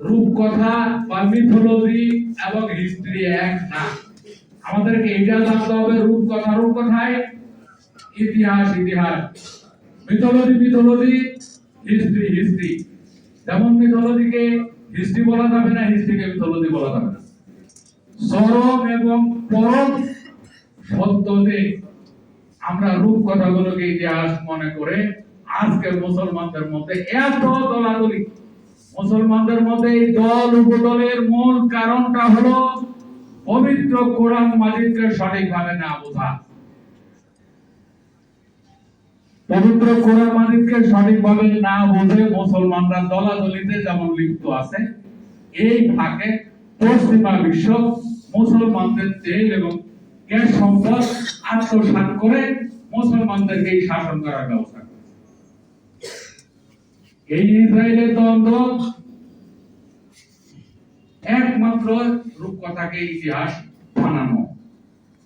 রূপকথা বা মিথোলজি এবং হিস্ট্রি এক না। আমাদেরকে এটা জানতে হবে, রূপকথা, রূপকথায় ইতিহাস ইতিহাস। Mythology mythology, history history. যেমন মিথোলজিকে হিস্ট্রি বলা যাবে না, হিস্ট্রিকে মিথোলজি বলা যাবে না। সরম এবং পরম সত্যতে আমরা রূপকথাগুলোকে ইতিহাস মনে করে আজকের মুসলমানদের মধ্যে এত দলাদলি মুসলমানদের মধ্যে এই দল উপদলের মূল কারণটা হলো পবিত্র কোরআন মাজিদকে সঠিকভাবে না বোঝা। পবিত্র কোরআন মাজিদকে সঠিকভাবে না বুঝে মুসলমানরা দলাদলিতে যেমন লিপ্ত আছে, এই ফাঁকে পশ্চিমা বিশ্ব মুসলমানদের তেল এবং গ্যাস সম্পদ আত্মসাৎ করে মুসলমানদেরকে এই শাসন করার ব্যবস্থা এই ইসরায়েলের দ্বন্দ্ব একমাত্র রূপকথাকে ইতিহাস বানানো